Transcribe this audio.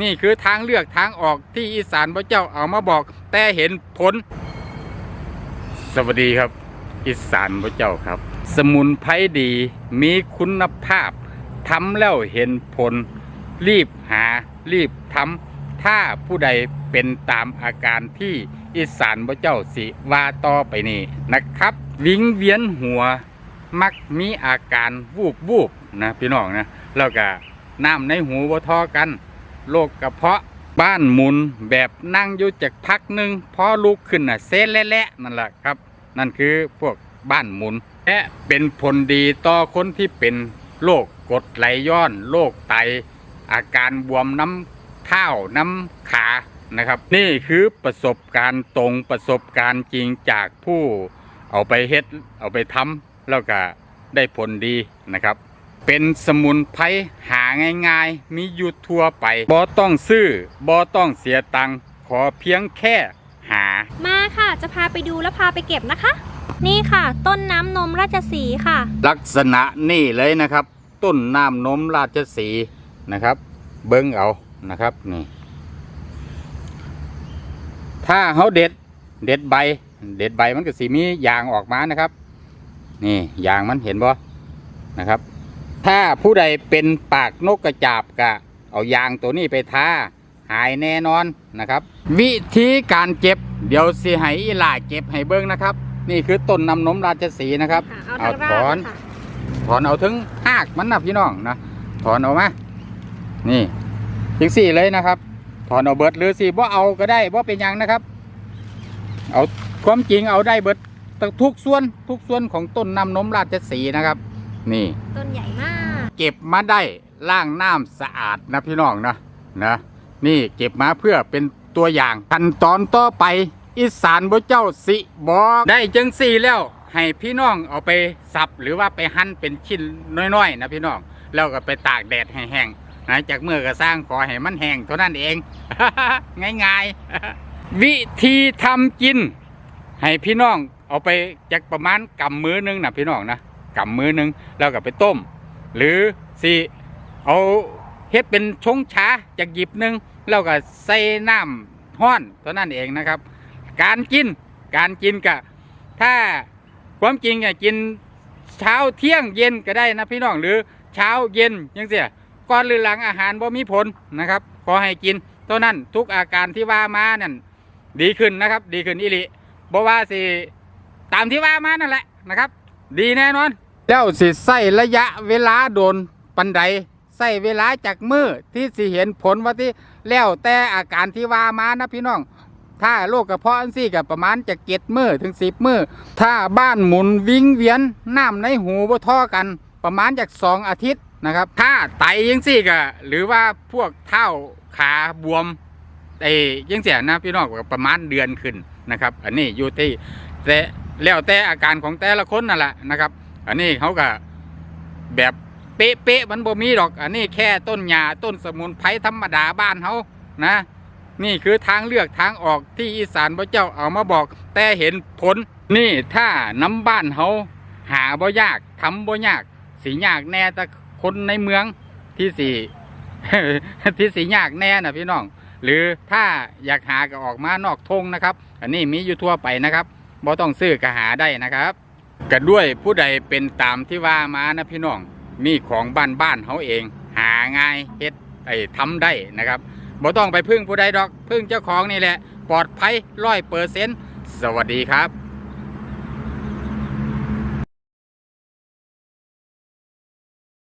นี่คือทางเลือกทางออกที่อีสานพระเจ้าเอามาบอก แต่เห็นผล สวัสดีครับ อีสานพระเจ้าครับ สมุนไพรดีมีคุณภาพทำแล้วเห็นผล รีบหารีบทำถ้าผู้ใดเป็นตามอาการที่อีสานพระเจ้าสิว่าต่อไปนี้นะครับ วิงเวียนหัวมักมีอาการวูบวูบนะพี่น้องนะแล้วก็น้ำในหูบ่ทอกัน โรคกระเพาะบ้านหมุนแบบนั่งอยู่จากพักหนึ่งพอลุกขึ้นน่ะเซนและและนั่นแหละครับ นั่นคือพวกบ้านหมุนและเป็นผลดีต่อคนที่เป็นโรคกรดไหลย้อนโรคไต อาการบวมน้ำเท้าน้ำขานะครับ นี่คือประสบการณ์ตรงประสบการณ์จริงจากผู้เอาไปเฮ็ดเอาไปทำแล้วก็ได้ผลดีนะครับ เป็นสมุนไพรหาง่ายๆ มีอยู่ทั่วไปบ่ต้องซื้อบ่ต้องเสียตังค์ขอเพียงแค่หา มาค่ะ จะพาไปดูและพาไปเก็บนะคะ นี่ค่ะ ต้นน้ำนมราชสีห์ค่ะ ลักษณะนี่เลยนะครับ ต้นน้ำนมราชสีห์นะครับ เบิ้งเอานะครับนี่ ถ้าเขาเด็ดเด็ดใบ เด็ดใบมันก็สีมียางออกมานะครับ นี่ยางมันเห็นบ่นะครับ ถ้าผู้ใดเป็นปากนกกระจาบกะ เอายางตัวนี้ไปทาหายแน่นอนนะครับ วิธีการเก็บ เดี๋ยวสิให้อีหล่าเก็บให้เบิ้งนะครับ นี่คือต้นน้ำนมราชสีห์นะครับค่ะเอาทางถราอนดค่ะถอนเอาถึงหากมันนะพี่น้องนะถอนออกมา นี่จังสี่เลยนะครับ ถอนเอาเบิดหรือสี่บ่เอาก็ได้บ่เป็นหยังนะครับ เอาความจริงเอาได้เบิดทุกส่วนทุกส่วนของต้นน้ำนมราชสีห์นะครับ นี่ ต้นใหญ่มาก เก็บมาได้ล้างน้ำสะอาดนะพี่น้องนะนะนี่เก็บมาเพื่อเป็นตัวอย่างขั้นตอนต่อไป อีสานบ่เจ้าสิบอกได้จังสี่แล้ว ให้พี่น้องเอาไปสับหรือว่าไปหั่นเป็นชิ้นน้อยๆนะพี่น้องแล้วก็ไปตากแดดให้แห้งนะจากเมื่อก็สร้างขอให้มันแห้งเท่านั้นเอง ง่ายๆ วิธีทำกิน ให้พี่น้องเอาไปจากประมาณกำมือหนึงนะพี่น้องนะ กำมือหนึงแล้วก็ไปต้ม หรือสิเอาเฮ็ดเป็นชงชาจากหยิบหนึงแล้วก็ใส่น้ำห้อนเท่านั้นเองนะครับ การกินการกินกะถ้าความจริงอะกินเช้าเที่ยงเย็นก็ได้นะพี่น้องหรือเช้าเย็นยังเสียก่อนหรือหลังอาหารบ่มีผลนะครับขอให้กินเท่านั้นทุกอาการที่ว่ามานั่นดีขึ้นนะครับ ดีขึ้นอิริบ่ว่าสิตามที่ว่ามานั่นแหละนะครับ ดีแน่นอน แล้วสิใส่ระยะเวลาโดนปันใดใส่เวลาจากมือที่สิเห็นผลว่าที่แล้วแต่อาการที่ว่ามานะพี่น้อง ถ้าโรคกระเพาะอันซี่กับประมาณจะเก็ดมือถึงสิบมือถ้าบ้านหมุนวิ่งเวียนน้ำในหูบ่ท่อกันประมาณจากสองอาทิตย์นะครับ ถ้าไตยังซี่ก็หรือว่าพวกเท้าขาบวมไอ้ยังเสียนะพี่น้องก็ประมาณเดือนขึ้นนะครับ อันนี้อยู่ที่แต่ แล้วแต่อาการของแต่ละคนนั่นแหละนะครับ อันนี้เขาก็แบบเป๊ะๆมันบ่มีดอก อันนี้แค่ต้นหญ้าต้นสมุนไพรธรรมดาบ้านเขานะ นี่คือทางเลือกทางออกที่อีสานพระเจ้าเอามาบอก แต่เห็นผลนี่ถ้าน้ำบ้านเขาหาบ่ยากทำบ่ยาก สียากแน่แต่คนในเมืองที่สีที่สียากแน่นะพี่น้อง หรือถ้าอยากหาก็ออกมานอกทงนะครับ อันนี้มีอยู่ทั่วไปนะครับ บ่ต้องซื้อก็หาได้นะครับก็ด้วยผู้ใดเป็นตามที่ว่ามานะพี่น้องมีของบ้านบ้านเขาเอง หาง่ายเฮ็ดไอ้ทำได้นะครับบ่ต้องไปพึ่งผู้ใดดอก พึ่งเจ้าของนี่แหละ ปลอดภัยร้อยเปอร์เซ็นต์สวัสดีครับ